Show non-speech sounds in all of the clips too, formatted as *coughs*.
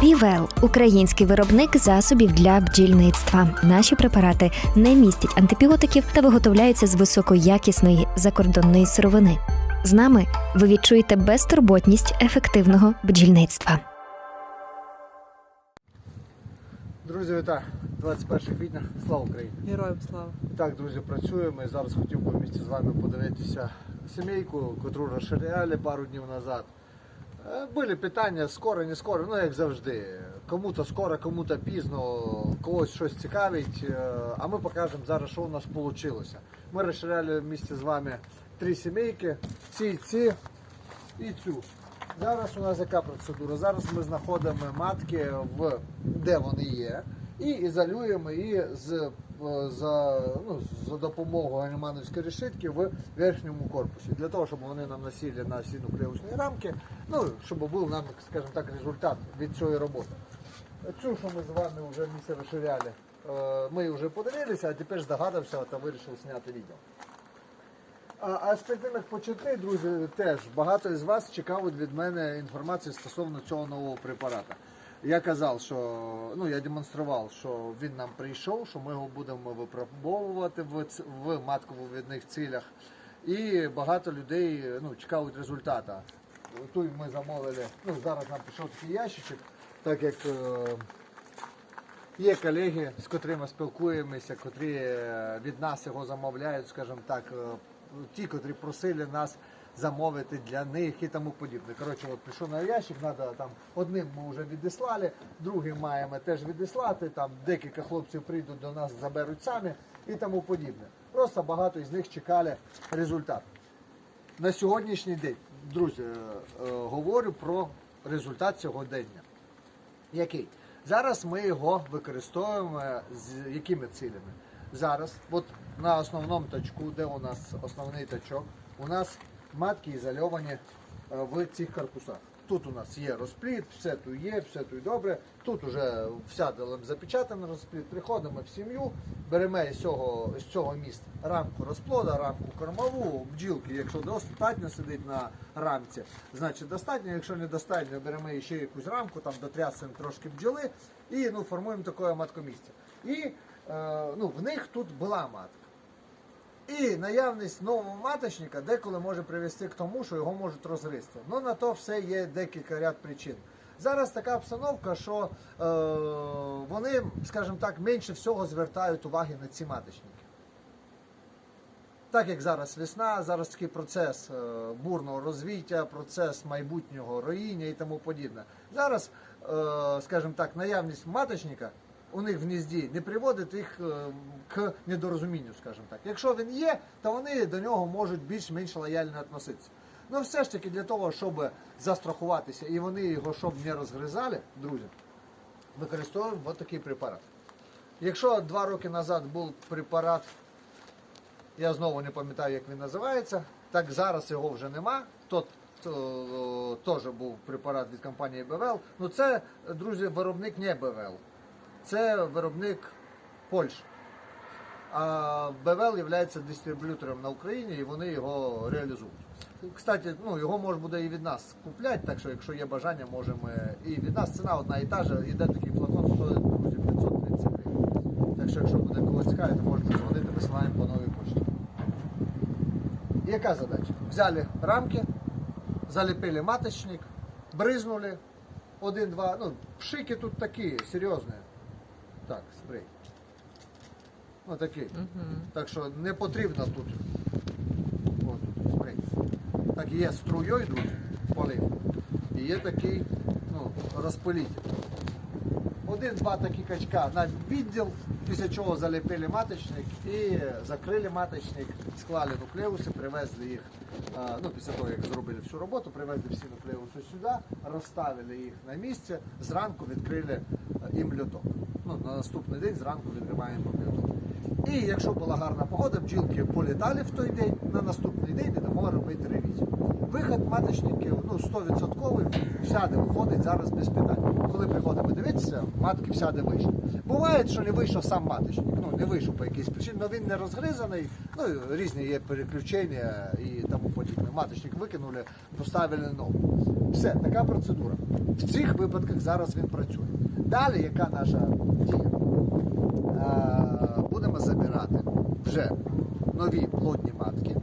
Півел український виробник засобів для бджільництва. Наші препарати не містять антибіотиків та виготовляються з високоякісної закордонної сировини. З нами ви відчуєте безтурботність ефективного бджільництва. Друзі, вітаю! 21 квітня, слава Україні! Героям слава. І так, друзі, працюємо. І зараз хотів би вместе з вами подивитися сімейку, котру розширяли пару днів назад. Е, Були питання скоро, не скоро, ну як завжди. Кому-то скоро, кому-то пізно, когось щось цікавить. Е, А ми покажемо зараз, що у нас вийшло. Ми розширяли вместе з вами три сімейки, ці, ці і цю. Зараз у нас яка процедура? Зараз ми знаходимо матки в де вони є, і ізолюємо її з, за, ну, за допомогою анімановської решітки в верхньому корпусі. Для того, щоб вони нам носили на всі нуклеусні рамки, ну, щоб був нам, скажімо так, результат від цієї роботи. Цю, що ми з вами вже місце розширяли, е, ми вже подивилися, а тепер здогадався та вирішив зняти відео. А, а з перед тим, друзі, теж багато із вас чекали від мене інформації стосовно цього нового препарата. Я казав, що ну я демонстрував, що він нам прийшов, що ми його будемо випробовувати в, в маткововідних цілях. І багато людей ну, чекають результата. Тут ми замовили, ну зараз нам пішов такий ящичок, так як е, Є колеги, з котрими спілкуємося, котрі е, від нас його замовляють, скажімо так, е, ті, котрі просили нас замовити для них і тому подібне. Коротше, от пішов на ящик, надо там одним ми вже відіслали, другим маємо теж відіслати. Там декілька хлопців прийдуть до нас, заберуть самі і тому подібне. Просто багато із них чекали результат. На сьогоднішній день, друзі, е, е, говорю про результат сьогодення. Який? Зараз ми його використовуємо з якими цілями? Зараз, от на основному точку, де у нас основний точок, у нас матки ізольовані е, в цих корпусах. Тут у нас є розпліт, все тут є, все тут добре. Тут вже вся запечатаний розпліт. Приходимо в сім'ю, беремо з цього, з цього міста рамку розплода, рамку кормову, бджілки, якщо достатньо сидить на рамці, значить достатньо. Якщо не достатньо, беремо ще якусь рамку, там дотрясуємо трошки бджоли і ну, формуємо таке маткомісце. І е, ну, в них тут була матка. І наявність нового маточника деколи може привести к тому, що його можуть розгризти. Ну на то все є декілька ряд причин. Зараз така обстановка, що е, вони, скажімо так, менше всього звертають уваги на ці маточники. Так як зараз весна, зараз такий процес е, бурного розвиття, процес майбутнього роїння і тому подібне. Зараз, е, скажімо так, наявність маточника у них в гнізді не приводить їх е, к недорозумінню, скажімо так. Якщо він є, то вони до нього можуть більш-менш лояльно відноситися. Ну все ж таки для того, щоб застрахуватися і вони його щоб не розгризали, друзі, використовуємо от такий препарат. Якщо два роки назад був препарат я знову не пам'ятаю, як він називається. Так зараз його вже нема. Тот теж був препарат від компанії БВЛ. Ну це, друзі, виробник не БВЛ. Це виробник Польщі. А БВЛ є дистриб'ютором на Україні і вони його реалізують. Кстати, ну, його можна буде і від нас купляти, так що якщо є бажання, можемо і від нас ціна одна і та же, іде такий флакон, стоїть друзі 530 гривень. Так що якщо буде когось цікавити, можете дзвонити, висилаємо по новій пошті. Яка задача? Взяли рамки, заліпили маточник, бризнули, один-два, ну, пшики тут такі, серйозні. Так, спрей. Ну такий. Так що не потрібно тут. От спрей. Так є струєю, друзі, полив. І є такий ну, розпилитель. Один-два такі качка на відділ, після чого заліпили маточник і закрили маточник, склали нуклеуси, привезли їх, ну після того, як зробили всю роботу, привезли всі нуклеуси сюди, розставили їх на місце, зранку відкрили їм льоток. Ну, на наступний день зранку відкриваємо льоток. І якщо була гарна погода, бджілки політали в той день, на наступний день йдемо робити ревізію. Виход маточників ну, 100% всяде виходить зараз без питань. Коли приходимо дивитися, матки всяде вийшли. Буває, що не вийшов сам маточник, ну не вийшов по якійсь причині, але він не розгризаний, ну різні є переключення і тому подібне. Маточник викинули, поставили нову. Все, така процедура. В цих випадках зараз він працює. Далі, яка наша дія? Будемо забирати вже нові плодні матки,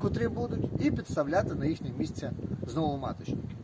котрі будуть, і підставляти на їхнє місце знову маточники.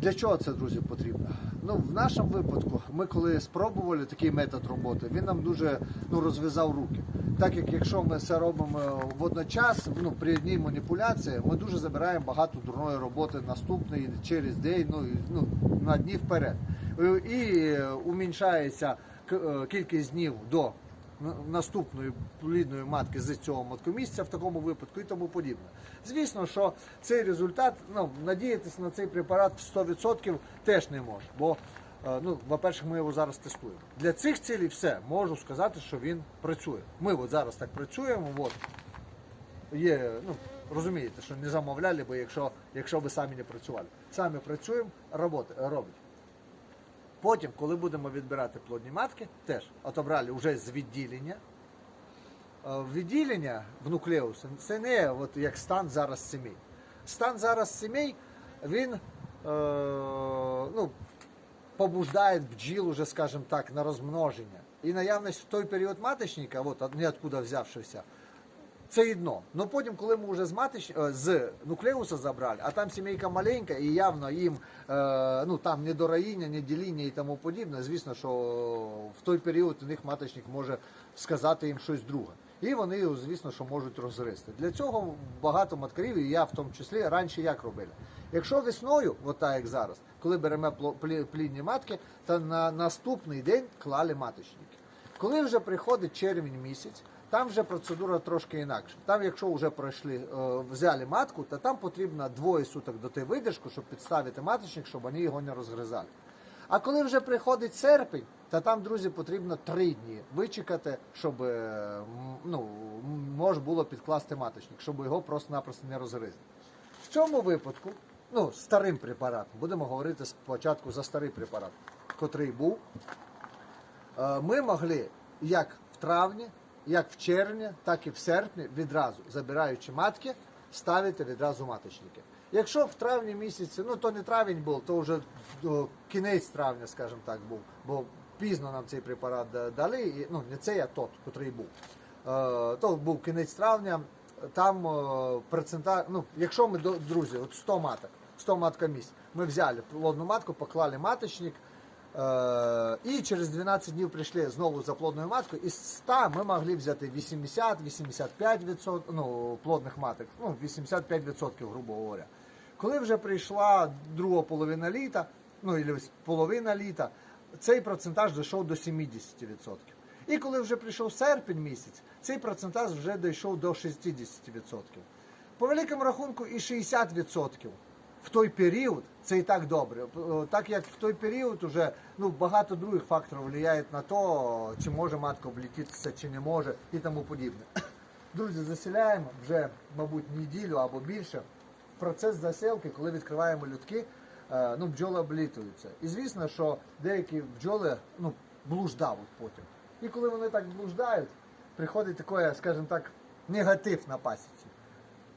Для чого це, друзі, потрібно? Ну, в нашому випадку, ми коли спробували такий метод роботи, він нам дуже ну, розв'язав руки. Так як якщо ми це робимо водночас, ну, при одній маніпуляції, ми дуже забираємо багато дурної роботи наступний через день, ну, ну на дні вперед. І е, уміншається е, кількість днів до наступної плідної матки з цього маткомісця в такому випадку і тому подібне. Звісно, що цей результат, ну, надіятися на цей препарат в 100% теж не може. Бо, е, ну, по-перше, ми його зараз тестуємо. Для цих цілей все, можу сказати, що він працює. Ми от зараз так працюємо. От. Є, ну, розумієте, що не замовляли би, якщо, якщо ви самі не працювали. Самі працюємо, роботи, робить. Потім, коли будемо відбирати плодні матки, теж отобрали вже з відділення. Е, Відділення в нуклеус це не от як стан зараз сімей. Стан зараз сімей, він е, ну, побуждає бджіл, уже, скажімо так, на розмноження. І наявність в той період маточника, от ніоткуда взявшися, це одно. Но потім, коли ми вже з матич... е, з нуклеуса забрали, а там сімейка маленька і явно їм е, ну, там не дороїння, не діління і тому подібне, звісно, що в той період у них маточник може сказати їм щось друге. І вони, звісно, що можуть розгризти. Для цього багато маткарів, і я в тому числі, раніше як робили. Якщо весною, от так як зараз, коли беремо плідні матки, то на наступний день клали маточники. Коли вже приходить червень місяць, там вже процедура трошки інакша. Там, якщо вже пройшли, е, взяли матку, то там потрібно двоє суток дати видержку, щоб підставити маточник, щоб вони його не розгризали. А коли вже приходить серпень, то там, друзі, потрібно три дні вичекати, щоб е, ну, можна було підкласти маточник, щоб його просто-напросто не розгризли. В цьому випадку, ну, старим препаратом, будемо говорити спочатку за старий препарат, котрий був, Е, ми могли як в травні, як в червні, так і в серпні відразу, забираючи матки, ставити відразу маточники. Якщо в травні місяці, ну то не травень був, то вже кінець травня, скажімо так, був, бо пізно нам цей препарат дали, і, ну не цей, а тот, котрий був. Е, то був кінець травня, там е, процента, ну, якщо ми, друзі, от 100 маток, 100 матка місць, ми взяли плодну матку, поклали маточник, І через 12 днів прийшли знову за плодною маткою. Із 100 ми могли взяти 80-85% ну, плодних маток, ну, 85%, грубо говоря. Коли вже прийшла друга половина літа, ну і половина літа, цей процентаж дійшов до 70%. І коли вже прийшов серпень місяць, цей процентаж вже дійшов до 60%. По великому рахунку і 60% в той період це і так добре. Так як в той період уже ну, багато других факторів впливають на то, чи може матка облітитися, чи не може, і тому подібне. *coughs* Друзі, заселяємо вже, мабуть, неділю або більше. Процес заселки, коли відкриваємо людки, е, ну, бджоли облітуються. І звісно, що деякі бджоли ну, блуждають потім. І коли вони так блуждають, приходить таке, скажімо так, негатив на пасіці.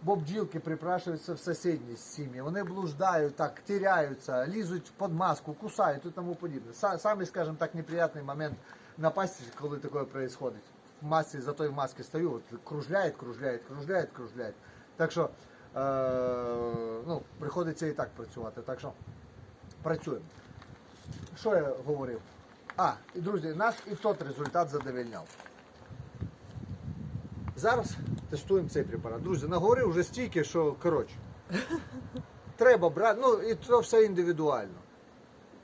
Бо бджілки припрашуються в сусідні сім'ї, вони блуждають, так, тіряються, лізуть під маску, кусають і тому подібне. Са- Самий, скажімо так, неприятний момент на пасіці, коли таке відбувається. В масці, за той в масці стою, от, кружляють, кружляють, кружляють, кружляють. Так що е, ну, приходиться і так працювати. Так що працюємо. Що я говорив? А, і друзі, нас і тот результат задовольняв. Зараз тестуємо цей препарат. Друзі, наговорив вже стільки, що коротше. Треба брати, ну і це все індивідуально.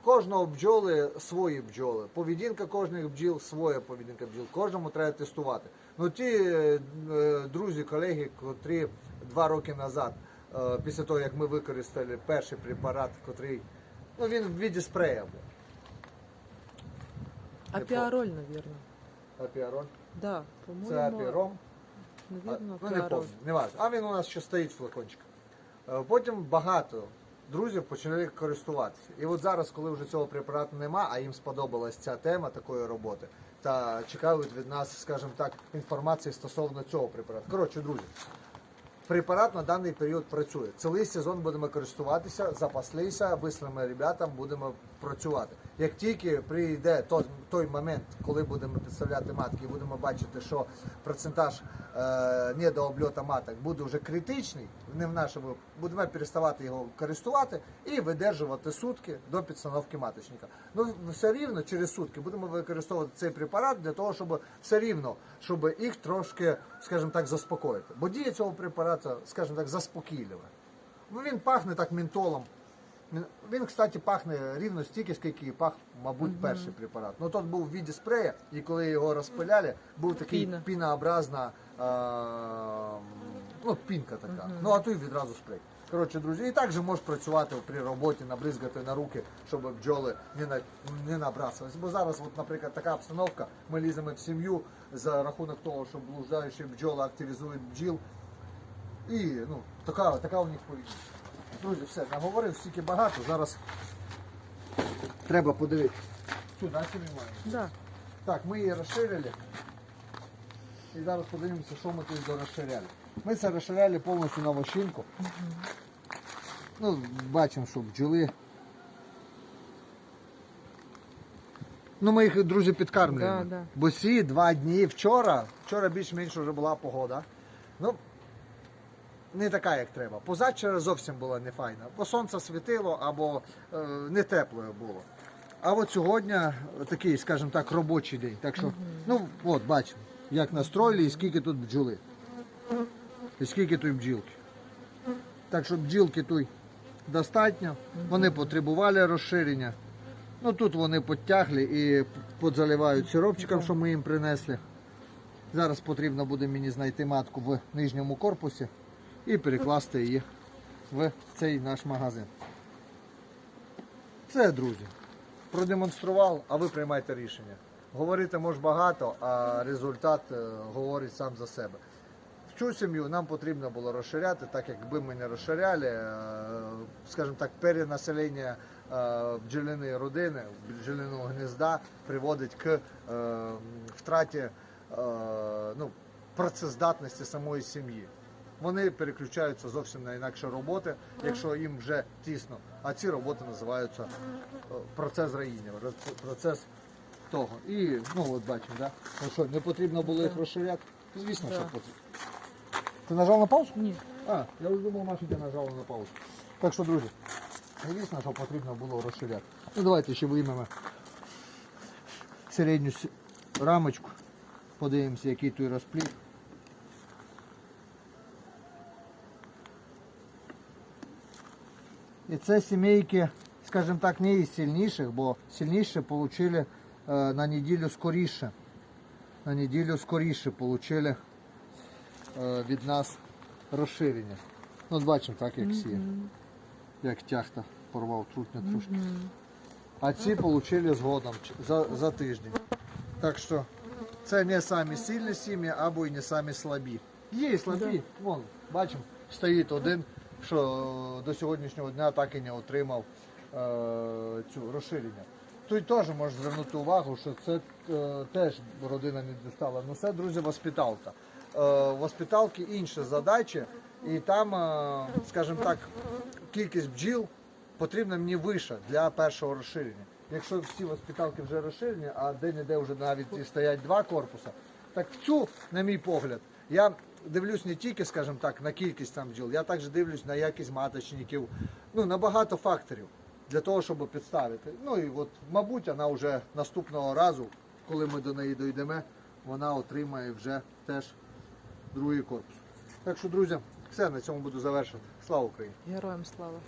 Кожного бджоли свої бджоли. Поведінка кожних бджіл своя поведінка бджіл. Кожному треба тестувати. Ну ті е, друзі, колеги, котрі два роки назад, е, після того як ми використали перший препарат, котрий ну він в віді спрея був. Апиароль, наверное. Апіарон. Да, Це по-моему, апіром. А, ну не помню, не важно. А він у нас ще стоїть флакончик. Е, Потім багато друзів почали користуватися. І от зараз, коли вже цього препарату нема, а їм сподобалась ця тема такої роботи, та чекають від нас, скажімо так, інформації стосовно цього препарату. Коротше, друзі, препарат на даний період працює. Цілий сезон будемо користуватися, запаслися, вислими ребятам, будемо працювати. Як тільки прийде той, момент, коли будемо підставляти матки і будемо бачити, що процентаж е, недообльоту маток буде вже критичний, не в нашому, будемо переставати його користувати і видержувати сутки до підстановки маточника. Ну все рівно через сутки будемо використовувати цей препарат для того, щоб все рівно, щоб їх трошки, скажімо так, заспокоїти. Бо дія цього препарату, скажімо так, заспокійлива. Ну, він пахне так ментолом. Він- кстати, пахне рівно стільки, скільки і пах, мабуть, перший препарат. Ну тот був в віді спрея, і коли його розпиляли, був такий Піна. пінообразна а, ну, пінка така. Ну а той відразу спрей. Коротше, друзі, і так же може працювати при роботі, набризгати на руки, щоб бджоли не, на, не набрасувалися. Бо зараз, от, наприклад, така обстановка, ми ліземо в сім'ю за рахунок того, що блуждаючі бджоли активізують бджіл. І ну, така, така у них поведінка. Друзі, все, наговорив стільки багато. Зараз треба подивитися. Сюди сім'ю маємо. Да. Так, ми її розширили. І зараз подивимося, що ми тут дорозширяли. Ми це розширяли повністю на вощинку. Ну, бачимо, що бджоли. Ну, ми їх, друзі, підкармлюємо. Да, да. Бо ці два дні вчора, вчора більш-менш вже була погода. Ну, не така, як треба. Позавчора зовсім була не файна. Бо сонце світило або е, не теплою було. А от сьогодні такий, скажімо так, робочий день. Так що, ну от бачимо, як настроїли і скільки тут бджоли. І скільки тут бджілки. Так що бджілки тут достатньо, вони потребували розширення. Ну тут вони підтягли і подзаливають сиропчиком, що ми їм принесли. Зараз потрібно буде мені знайти матку в нижньому корпусі і перекласти її в цей наш магазин. Це, друзі, продемонстрував, а ви приймайте рішення. Говорити може багато, а результат е, говорить сам за себе. В цю сім'ю нам потрібно було розширяти, так якби ми не розширяли, е, скажімо так, перенаселення е, бджолиної родини, бджолиного гнізда приводить к втраті ну, працездатності самої сім'ї. Вони переключаються зовсім на інакші роботи, якщо їм вже тісно. А ці роботи називаються е, процес роїння, роз- процес того. І ну от бачимо, да? Ну що, не потрібно було їх розширяти? Звісно, що потрібно. Ти нажав на паузу? Ні. А, я вже думав, Маша, ти нажала на паузу. Так що, друзі, звісно, що потрібно було розширяти. Ну давайте ще виймемо середню рамочку. Подивимося, який тут розплід. І це сімейки, скажімо так, не із сильніших, бо сильніші отримали на неділю скоріше. На неділю скоріше отримали е, від нас розширення. Ну, от бачимо так, як сіє. Як тяхта порвав трутня трошки. А ці отримали згодом за, за тиждень. Так що це не самі сильні сім'ї, або і не самі слабі. Є слабі, вон, бачимо, стоїть один, що до сьогоднішнього дня так і не отримав е, цю розширення. Тут теж можна звернути увагу, що це е, теж родина не дістала. Ну це, друзі, воспиталка. Е, воспиталки інші задачі, і там, е, скажімо так, кількість бджіл потрібна мені вища для першого розширення. Якщо всі воспиталки вже розширені, а де-не-де вже навіть і стоять два корпуси, так в цю, на мій погляд, я дивлюсь не тільки, скажімо так, на кількість там бджіл, я також дивлюсь на якість маточників, ну на багато факторів для того, щоб підставити. Ну і от, мабуть, вона вже наступного разу, коли ми до неї дійдемо, вона отримає вже теж другий корпус. Так що, друзі, все на цьому буду завершувати. Слава Україні! Героям слава.